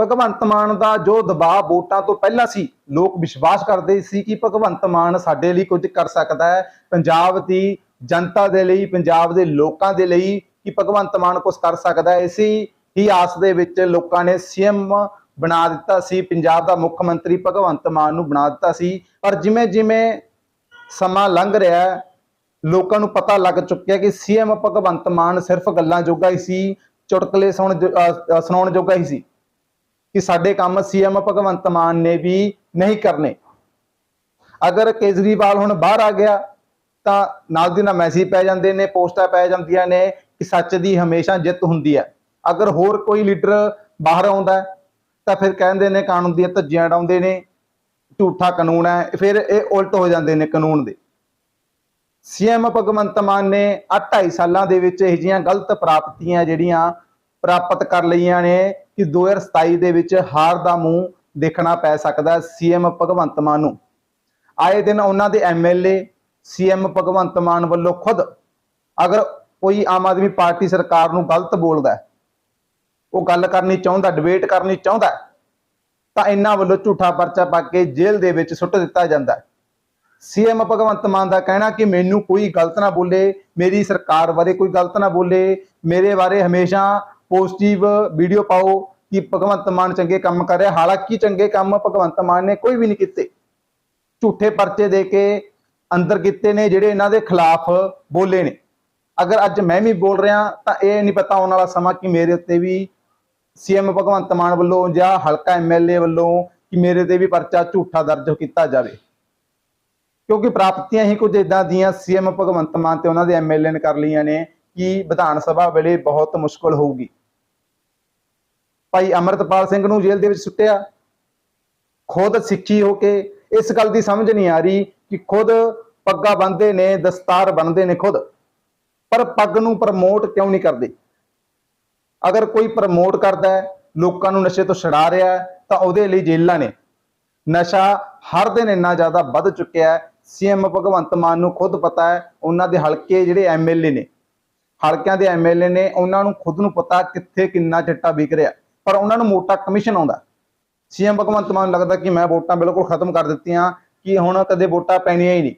ਭਗਵੰਤ ਮਾਨ ਦਾ ਜੋ ਦਬਾਅ ਵੋਟਾਂ ਤੋਂ ਪਹਿਲਾਂ ਸੀ, ਲੋਕ ਵਿਸ਼ਵਾਸ ਕਰਦੇ ਸੀ ਕਿ ਭਗਵੰਤ ਮਾਨ ਸਾਡੇ ਲਈ ਕੁਝ ਕਰ ਸਕਦਾ ਹੈ। ਪੰਜਾਬ ਦੀ ਜਨਤਾ ਦੇ ਲਈ, ਪੰਜਾਬ ਦੇ ਲੋਕਾਂ ਦੇ ਲਈ ਕਿ ਭਗਵੰਤ ਮਾਨ ਕੁਝ ਕਰ ਸਕਦਾ ਹੈ। ਇਸੇ ਹੀ ਆਸ ਦੇ ਵਿੱਚ ਲੋਕਾਂ ਨੇ ਸੀਐਮ ਬਣਾ ਦਿੱਤਾ ਸੀ। ਪੰਜਾਬ ਦਾ ਮੁੱਖ ਮੰਤਰੀ ਭਗਵੰਤ ਮਾਨ ਨੂੰ ਬਣਾ ਦਿੱਤਾ ਸੀ। ਪਰ ਜਿਵੇਂ ਜਿਵੇਂ ਸਮਾਂ ਲੰਘ ਰਿਹਾ ਹੈ, ਲੋਕਾਂ ਨੂੰ ਪਤਾ ਲੱਗ ਚੁੱਕਿਆ ਕਿ ਸੀਐਮ ਭਗਵੰਤ ਮਾਨ ਸਿਰਫ ਗੱਲਾਂ ਜੋਗਾ ਹੀ ਸੀ, ਚੁਟਕਲੇ ਸੁਣ ਜੋ- ਸੁਣਾਉਣ ਜੋਗਾ ਹੀ ਸੀ। ਕਿ ਸਾਡੇ ਕੰਮ ਸੀਐਮ ਭਗਵੰਤ ਮਾਨ ਨੇ ਵੀ ਨਹੀਂ ਕਰਨੇ। ਅਗਰ ਕੇਜਰੀਵਾਲ ਹੁਣ ਬਾਹਰ ਆ ਗਿਆ, ਤਾਂ ਨਾਲ ਦੀ ਨਾਲ ਮੈਸੇਜ ਪੈ ਜਾਂਦੇ ਨੇ, ਪੋਸਟਾਂ ਪੈ ਜਾਂਦੀਆਂ ਨੇ ਕਿ ਸੱਚ ਦੀ ਹਮੇਸ਼ਾ ਜਿੱਤ ਹੁੰਦੀ ਹੈ। ਅਗਰ ਹੋਰ ਕੋਈ ਲੀਡਰ ਬਾਹਰ ਆਉਂਦਾ ਤਾਂ ਫਿਰ ਕਹਿੰਦੇ ਨੇ ਕਾਨੂੰਨ ਦੀਆਂ ਧੱਜੀਆਂ ਡਾਉਂਦੇ ਨੇ, ਝੂਠਾ ਕਾਨੂੰਨ ਹੈ, ਫਿਰ ਇਹ ਉਲਟ ਹੋ ਜਾਂਦੇ ਨੇ ਕਾਨੂੰਨ ਦੇ। ਸੀਐਮ ਭਗਵੰਤ ਮਾਨ ਨੇ ਆਹ ਢਾਈ ਸਾਲਾਂ ਦੇ ਵਿੱਚ ਇਹ ਜੀਆਂ ਗਲਤ ਪ੍ਰਾਪਤੀਆਂ ਜਿਹੜੀਆਂ ਪ੍ਰਾਪਤ ਕਰ ਲਈਆਂ ਨੇ ਕਿ 2027 ਦੇ ਵਿੱਚ ਹਾਰ ਦਾ ਮੂੰਹ ਦੇਖਣਾ ਪੈ ਸਕਦਾ ਸੀਐਮ ਭਗਵੰਤ ਮਾਨ ਨੂੰ। ਆਏ ਦਿਨ ਉਹਨਾਂ ਦੇ ਐਮਐਲਏ ਸੀਐਮ ਭਗਵੰਤ ਮਾਨ ਵੱਲੋਂ ਖੁਦ ਅਗਰ ਕੋਈ ਆਮ ਆਦਮੀ ਪਾਰਟੀ ਸਰਕਾਰ ਨੂੰ ਗਲਤ ਬੋਲਦਾ ਉਹ ਗੱਲ ਕਰਨੀ ਚਾਹੁੰਦਾ ਡਿਬੇਟ ਕਰਨੀ ਚਾਹੁੰਦਾ ਤਾਂ ਇਹਨਾਂ ਵੱਲੋਂ ਝੂਠਾ ਪਰਚਾ ਪਾ ਕੇ ਜੇਲ੍ਹ ਦੇ ਵਿੱਚ ਸੁੱਟ ਦਿੱਤਾ ਜਾਂਦਾ ਹੈ। ਸੀਐਮ ਭਗਵੰਤ ਮਾਨ ਦਾ ਕਹਿਣਾ ਕਿ ਮੈਨੂੰ ਕੋਈ ਗਲਤ ਨਾ ਬੋਲੇ, ਮੇਰੀ ਸਰਕਾਰ ਬਾਰੇ ਕੋਈ ਗਲਤ ਨਾ ਬੋਲੇ, ਮੇਰੇ ਬਾਰੇ ਹਮੇਸ਼ਾ ਪੋਜ਼ਿਟਿਵ ਵੀਡੀਓ ਪਾਓ ਕਿ ਭਗਵੰਤ ਮਾਨ ਚੰਗੇ ਕੰਮ ਕਰ ਰਿਹਾ, ਹਾਲਾਂਕਿ ਚੰਗੇ ਕੰਮ ਭਗਵੰਤ ਮਾਨ ਨੇ ਕੋਈ ਵੀ ਨਹੀਂ ਕੀਤੇ। ਝੂਠੇ ਪਰਚੇ ਦੇ ਕੇ ਅੰਦਰ ਕੀਤੇ ਨੇ ਜਿਹੜੇ ਇਹਨਾਂ ਦੇ ਖਿਲਾਫ ਬੋਲੇ ਨੇ। ਅਗਰ ਅੱਜ ਮੈਂ ਵੀ ਬੋਲ ਰਿਹਾ ਤਾਂ ਇਹ ਨਹੀਂ ਪਤਾ ਆਉਣ ਵਾਲਾ ਸਮਾਂ ਕਿ ਮੇਰੇ ਉੱਤੇ ਵੀ ਸੀਐਮ ਭਗਵੰਤ ਮਾਨ ਵੱਲੋਂ ਜਾਂ ਹਲਕਾ ਐਮਐਲਏ ਵੱਲੋਂ ਕਿ ਮੇਰੇ ਤੇ ਵੀ ਪਰਚਾ ਝੂਠਾ ਦਰਜ ਕੀਤਾ ਜਾਵੇ। ਕਿਉਂਕਿ ਪ੍ਰਾਪਤੀਆਂ ਹੀ ਕੁਝ ਇਦਾਂ ਦੀਆਂ ਸੀਐਮ ਭਗਵੰਤ ਮਾਨ ਤੇ ਉਹਨਾਂ ਦੇ ਐਮਐਲਏ ਨੇ ਕਰ ਲਈਆਂ ਨੇ ਕਿ ਵਿਧਾਨ ਸਭਾ ਵੇਲੇ ਬਹੁਤ ਮੁਸ਼ਕਲ ਹੋਊਗੀ। ਭਾਈ ਅਮਰਤਪਾਲ ਸਿੰਘ ਨੂੰ ਜੇਲ੍ਹ ਦੇ ਵਿੱਚ ਸੁੱਟਿਆ। ਖੁਦ ਸਿੱਖੀ ਹੋ ਕੇ ਇਸ ਗੱਲ ਦੀ ਸਮਝ ਨਹੀਂ ਆ ਰਹੀ ਕਿ ਖੁਦ ਪੱਗਾਂ ਬੰਨਦੇ ਨੇ, ਦਸਤਾਰ ਬੰਨਦੇ ਨੇ ਖੁਦ। ਪਰ ਪੱਗ ਨੂੰ ਪ੍ਰਮੋਟ ਕਿਉਂ ਨਹੀਂ ਕਰਦੇ? ਅਗਰ ਕੋਈ ਪ੍ਰਮੋਟ ਕਰਦਾ ਹੈ, ਲੋਕਾਂ ਨੂੰ ਨਸ਼ੇ ਤੋਂ ਛੁਡਾ ਰਿਹਾ ਹੈ, ਤਾਂ ਉਹਦੇ ਲਈ ਜੇਲ੍ਹਾਂ ਨੇ। ਨਸ਼ਾ ਹਰ ਦਿਨ ਇੰਨਾ ਜ਼ਿਆਦਾ ਵੱਧ ਚੁੱਕਿਆ ਹੈ ਸੀਐਮ ਭਗਵੰਤ ਮਾਨ ਨੂੰ ਖੁਦ ਪਤਾ ਹੈ, ਉਹਨਾਂ ਦੇ ਹਲਕੇ ਜਿਹੜੇ ਐਮਐਲਏ ਨੇ। ਹਲਕਿਆਂ ਦੇ ਐਮਐਲਏ ਨੇ, ਉਹਨਾਂ ਨੂੰ ਖੁਦ ਨੂੰ ਪਤਾ ਕਿੱਥੇ ਕਿੰਨਾ ਚਿੱਟਾ ਵਿਕ ਰਿਹਾ। ਪਰ ਉਹਨਾਂ ਨੂੰ ਮੋਟਾ ਕਮਿਸ਼ਨ ਆਉਂਦਾ ਸੀਐਮ ਭਗਵੰਤ ਮਾਨ ਨੂੰ ਲੱਗਦਾ ਕਿ ਮੈਂ ਵੋਟਾਂ ਬਿਲਕੁਲ ਖਤਮ ਕਰ ਦਿੱਤੀਆਂ ਕਿ ਹੁਣ ਕਦੇ ਵੋਟਾਂ ਪੈਣੀਆਂ ਹੀ ਨਹੀਂ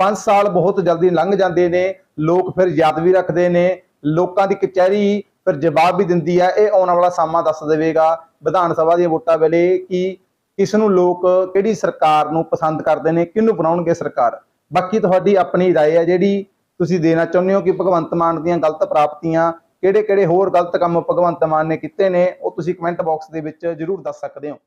5 ਸਾਲ ਬਹੁਤ ਜਲਦੀ ਲੰਘ ਜਾਂਦੇ ਨੇ ਲੋਕ ਫਿਰ ਯਾਦ ਵੀ ਰੱਖਦੇ ਨੇ ਲੋਕਾਂ ਦੀ ਕਚਹਿਰੀ ਫਿਰ ਜਵਾਬ ਵੀ ਦਿੰਦੀ ਹੈ ਇਹ ਆਉਣ ਵਾਲਾ ਸਮਾਂ ਦੱਸ ਦੇਵੇਗਾ ਵਿਧਾਨ ਸਭਾ ਦੀਆਂ ਵੋਟਾਂ ਵੇਲੇ ਕਿ ਕਿਸ ਨੂੰ ਲੋਕ ਕਿਹੜੀ ਸਰਕਾਰ ਨੂੰ ਪਸੰਦ ਕਰਦੇ ਨੇ ਕਿਹਨੂੰ ਬਣਾਉਣਗੇ ਸਰਕਾਰ ਬਾਕੀ ਤੁਹਾਡੀ ਆਪਣੀ رائے ਹੈ ਜਿਹੜੀ ਤੁਸੀਂ ਦੇਣਾ ਚਾਹੁੰਦੇ ਹੋ ਕਿ ਭਗਵੰਤ ਮਾਨ ਦੀਆਂ ਗਲਤ ਪ੍ਰਾਪਤੀਆਂ ਕਿਹੜੇ ਕਿਹੜੇ ਹੋਰ ਗਲਤ ਕੰਮ ਭਗਵੰਤ ਮਾਨ ਨੇ ਕੀਤੇ ਨੇ, ਉਹ ਤੁਸੀਂ ਕਮੈਂਟ ਬਾਕਸ ਦੇ ਵਿੱਚ ਜਰੂਰ ਦੱਸ ਸਕਦੇ ਹੋ।